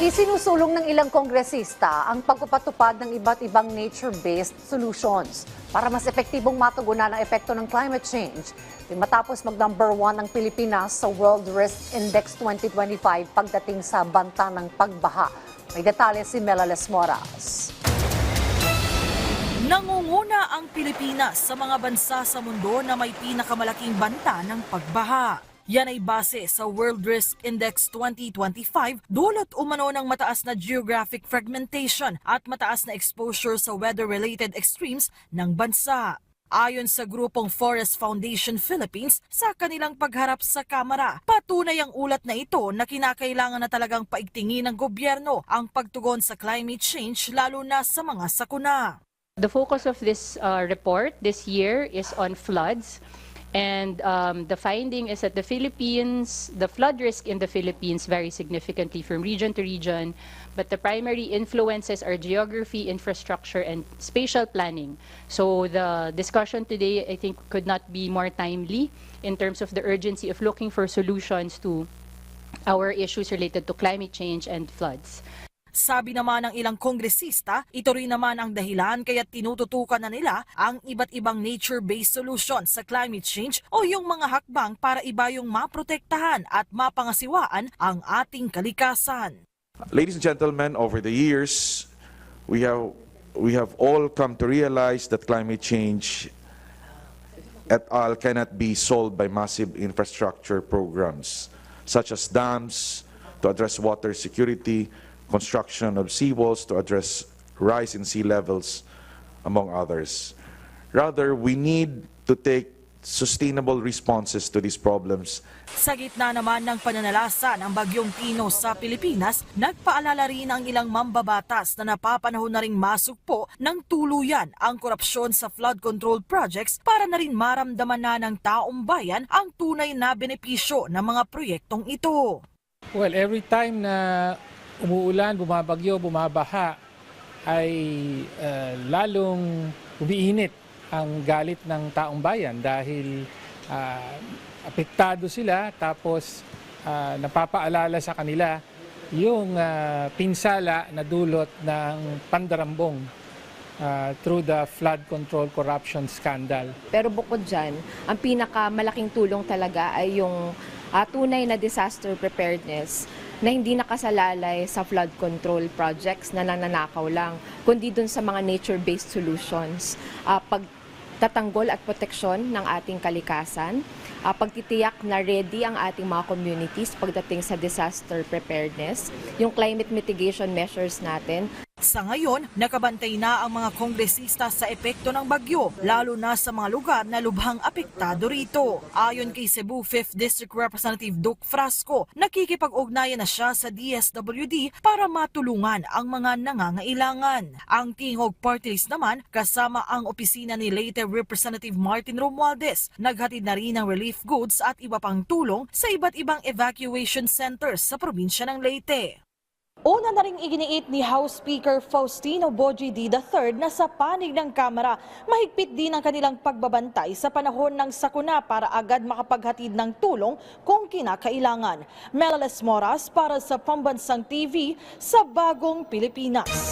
Isinusulong ng ilang kongresista ang pagpapatupad ng iba't ibang nature-based solutions para mas epektibong matugunan ang epekto ng climate change. Matapos mag-number one ang Pilipinas sa World Risk Index 2025 pagdating sa banta ng pagbaha. May detalye si Melales Moras. Nangunguna ang Pilipinas sa mga bansa sa mundo na may pinakamalaking banta ng pagbaha. Yan ay base sa World Risk Index 2025, dulot umano ng mataas na geographic fragmentation at mataas na exposure sa weather-related extremes ng bansa. Ayon sa grupong Forest Foundation Philippines, sa kanilang pagharap sa Kamara, patunay ang ulat na ito na kinakailangan na talagang paigtingin ng gobyerno ang pagtugon sa climate change lalo na sa mga sakuna. The focus of this uh, report this year is on floods. And um, the finding is that the Philippines, the flood risk in the Philippines varies significantly from region to region, but the primary influences are geography, infrastructure, and spatial planning. So the discussion today, I think, could not be more timely in terms of the urgency of looking for solutions to our issues related to climate change and floods. Sabi naman ng ilang kongresista, ito rin naman ang dahilan kaya tinututukan na nila ang iba't ibang nature-based solution sa climate change o yung mga hakbang para iba yung maprotektahan at mapangasiwaan ang ating kalikasan. Ladies and gentlemen, over the years, we have, we have all come to realize that climate change et al. cannot be solved by massive infrastructure programs, such as dams to address water security, construction of seawalls to address rise in sea levels, among others. Rather, we need to take sustainable responses to these problems Sa gitna naman ng pananalasa ng bagyong Tino sa Pilipinas, nagpaalala rin ang ilang mambabatas na napapanahon na ring masukpo ng tuluyan ang korupsyon sa flood control projects para na rin maramdaman na ng taong bayan ang tunay na benepisyo ng mga proyektong ito. Well, every time na umuulan, bumabagyo, bumabaha, ay uh, lalong umiinit ang galit ng taong bayan dahil uh, apektado sila tapos uh, napapaalala sa kanila yung uh, pinsala na dulot ng pandarambong uh, through the flood control corruption scandal. Pero bukod dyan, ang pinakamalaking tulong talaga ay yung ah, tunay na disaster preparedness na hindi nakasalalay sa flood control projects na nananakaw lang, kundi dun sa mga nature-based solutions. Ah, pagtatanggol at proteksyon ng ating kalikasan, ah, pagtitiyak na ready ang ating mga communities pagdating sa disaster preparedness, yung climate mitigation measures natin, Sa ngayon, nakabantay na ang mga kongresista sa epekto ng bagyo, lalo na sa mga lugar na lubhang apektado rito. Ayon kay Cebu 5th District Representative Duke Frasco, nakikipag-ugnayan na siya sa DSWD para matulungan ang mga nangangailangan. Ang Tingog Party List naman, kasama ang opisina ni Leyte Representative Martin Romualdez, naghatid na rin ng relief goods at iba pang tulong sa iba't ibang evacuation centers sa probinsya ng Leyte. Una na ring iginiit ni House Speaker Faustino Boji D. III na sa panig ng Kamara, mahigpit din ang kanilang pagbabantay sa panahon ng sakuna para agad makapaghatid ng tulong kung kinakailangan. Melales Moras para sa Pambansang TV sa Bagong Pilipinas.